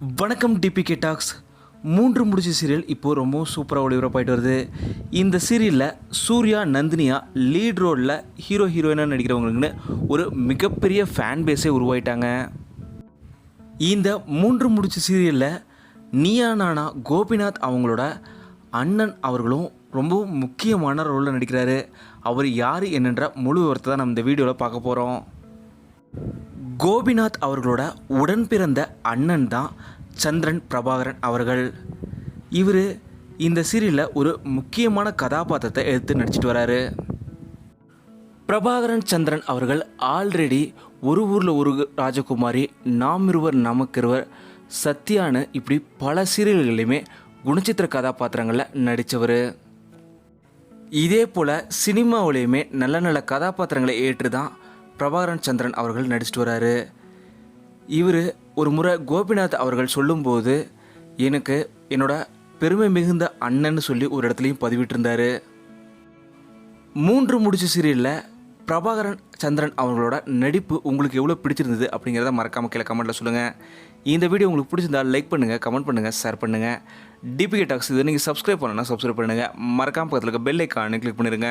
வணக்கம் DPK tax. மூன்று முடிச்சு சீரியல் இப்போது ரொம்பவும் சூப்பராக ஒளிபரப்பாயிட்டு வருது. இந்த சீரியலில் சூர்யா நந்தினியா லீட் ரோலில் ஹீரோ ஹீரோயினாக நடிக்கிறவங்களுக்குன்னு ஒரு மிகப்பெரிய ஃபேன் பேஸே உருவாயிட்டாங்க. இந்த மூன்று முடிச்சு சீரியலில் நீயா நானா கோபிநாத் அவங்களோட அண்ணன் அவர்களும் ரொம்பவும் முக்கியமான ரோலில் நடிக்கிறாரு. அவர் யார் என்னன்ற முழு விவரத்தை தான் நம்ம இந்த வீடியோவில் பார்க்க போகிறோம் கோபிநாத் அவர்களோட உடன் பிறந்த அண்ணன் தான் சந்திரன் பிரபாகரன் அவர்கள். இவர் இந்த சீரியலில் ஒரு முக்கியமான கதாபாத்திரத்தை எடுத்து நடிச்சிட்டு வராரு. பிரபாகரன் சந்திரன் அவர்கள் ஆல்ரெடி ஒரு ஊரில் ஒரு ராஜகுமாரி நாம் இருவர் நமக்கிருவர் சத்யானு இப்படி பல சீரியல்களையுமே குணச்சித்திர கதாபாத்திரங்களில் நடித்தவர் இதே போல் சினிமாவிலையுமே நல்ல நல்ல கதாபாத்திரங்களை ஏற்று தான் பிரபாகரன் சந்திரன் அவர்கள் நடிச்சிட்டு வராரு. இவர் ஒரு முறை கோபிநாத் அவர்கள் சொல்லும்போது எனக்கு என்னோட பெருமை மிகுந்த அண்ணன்னு சொல்லி ஒரு இடத்துலையும் பதிவிட்டிருந்தார். மூன்று முடிச்ச சீரியலில் பிரபாகரன் சந்திரன் அவங்களோட நடிப்பு உங்களுக்கு எவ்வளோ பிடிச்சிருந்தது அப்படிங்கிறத மறக்காமல் கீழே கமெண்ட்டில் சொல்லுங்கள் இந்த வீடியோ உங்களுக்கு பிடிச்சிருந்தா லைக் பண்ணுங்கள் கமெண்ட் பண்ணுங்கள் ஷேர் பண்ணுங்கள் டிபிகே டாக்ஸ் இது நீங்கள் சப்ஸ்கிரைப் பண்ணணும்னா சப்ஸ்கிரைப் பண்ணுங்கள் மறக்காம பக்கத்தில் இருக்க பெல் ஐக்கானு கிளிக் பண்ணிடுங்க